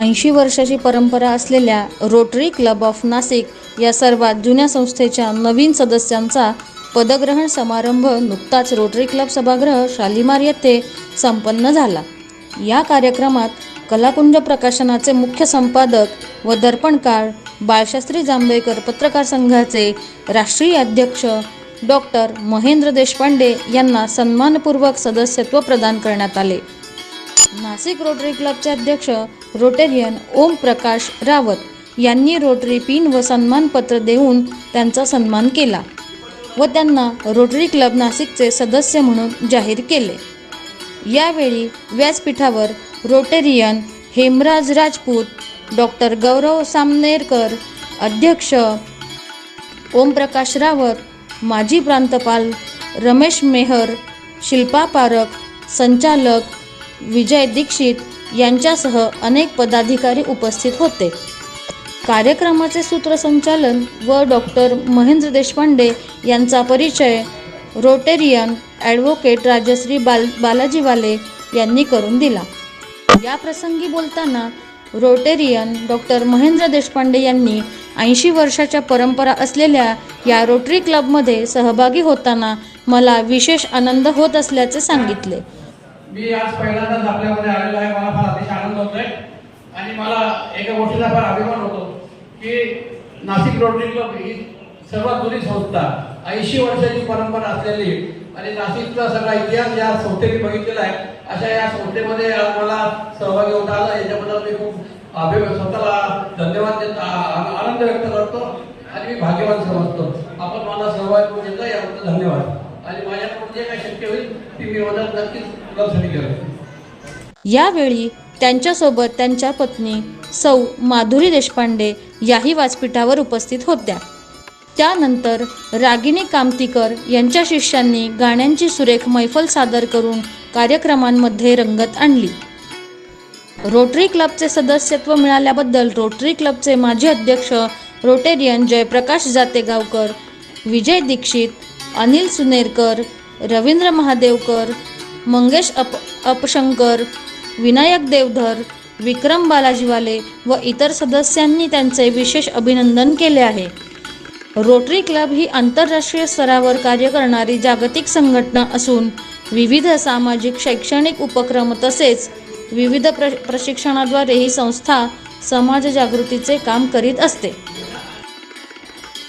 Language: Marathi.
ऐंशी वर्षाची परंपरा असलेल्या रोटरी क्लब ऑफ नाशिक या सर्वात जुन्या संस्थेच्या नवीन सदस्यांचा पदग्रहण समारंभ नुकताच रोटरी क्लब सभागृह शालिमार येथे संपन्न झाला. या कार्यक्रमात कलाकुंज प्रकाशनाचे मुख्य संपादक व दर्पणकार बाळशास्त्री जांभेकर पत्रकार संघाचे राष्ट्रीय अध्यक्ष डॉक्टर महेंद्र देशपांडे यांना सन्मानपूर्वक सदस्यत्व प्रदान करण्यात आले. नाशिक रोटरी क्लबचे अध्यक्ष रोटेरियन ओम प्रकाश रावत यांनी रोटरी पिन व सन्मानपत्र देऊन त्यांचा सन्मान केला व त्यांना रोटरी क्लब नाशिकचे सदस्य म्हणून जाहीर केले. यावेळी व्यासपीठावर रोटेरियन हेमराज राजपूत डॉक्टर गौरव सामनेरकर अध्यक्ष ओमप्रकाश रावत माजी प्रांतपाल रमेश मेहर शिल्पा पारख संचालक विजय दीक्षित यांच्यासह अनेक पदाधिकारी उपस्थित होते. कार्यक्रमाचे सूत्रसंचालन व डॉक्टर महेंद्र देशपांडे यांचा परिचय रोटेरियन ॲडव्होकेट राजश्री बाल बालाजीवाले यांनी करून दिला. या प्रसंगी बोलताना रोटेरियन डॉक्टर महेंद्र देशपांडे यांनी ऐंशी वर्षाच्या परंपरा असलेल्या या रोटरी क्लबमध्ये सहभागी होताना मला विशेष आनंद होत असल्याचे सांगितले. मी आज पहिल्यांदाच आपल्यामध्ये आलेलो आहे. मला फार अतिशय आनंद होतोय. आणि मला एका गोष्टीचा फार अभिमान होतो की नाशिक रोटरी क्लब ही सर्वात जुनी संस्था. ऐंशी वर्षाची परंपरा असलेली आणि नाशिकचा सगळा इतिहास या संस्थेने बघितलेला आहे. अशा या संस्थेमध्ये मला सहभागी होता आला. याच्याबद्दल मी खूप अभि स्वतःला धन्यवाद देत आनंद व्यक्त करतो आणि मी भाग्यवान समजतो. आपण मला सहभागी करून घेतला. याबद्दल धन्यवाद. आणि माझ्याकडून जे काही शक्य होईल ती मी मदत नक्कीच यावेळी त्यांच्यासोबत त्यांच्या पत्नी सौ माधुरी देशपांडे याही व्यासपीठावर उपस्थित होत्या. त्यानंतर रागिनी कामतीकर यांच्या शिष्यांनी गाण्यांची सुरेख मैफल सादर करून कार्यक्रमांमध्ये रंगत आणली. रोटरी क्लबचे सदस्यत्व मिळाल्याबद्दल रोटरी क्लबचे माजी अध्यक्ष रोटेरियन जयप्रकाश जातेगावकर विजय दीक्षित अनिल सुनेरकर रवींद्र महादेवकर मंगेश अप अपशंकर विनायक देवधर विक्रम बालाजीवाले व इतर सदस्यांनी त्यांचे विशेष अभिनंदन केले आहे. रोटरी क्लब ही आंतरराष्ट्रीय स्तरावर कार्य करणारी जागतिक संघटना असून विविध सामाजिक शैक्षणिक उपक्रम तसेच विविध प्र प्रशिक्षणाद्वारे ही संस्था समाज जागृतीचे काम करीत असते.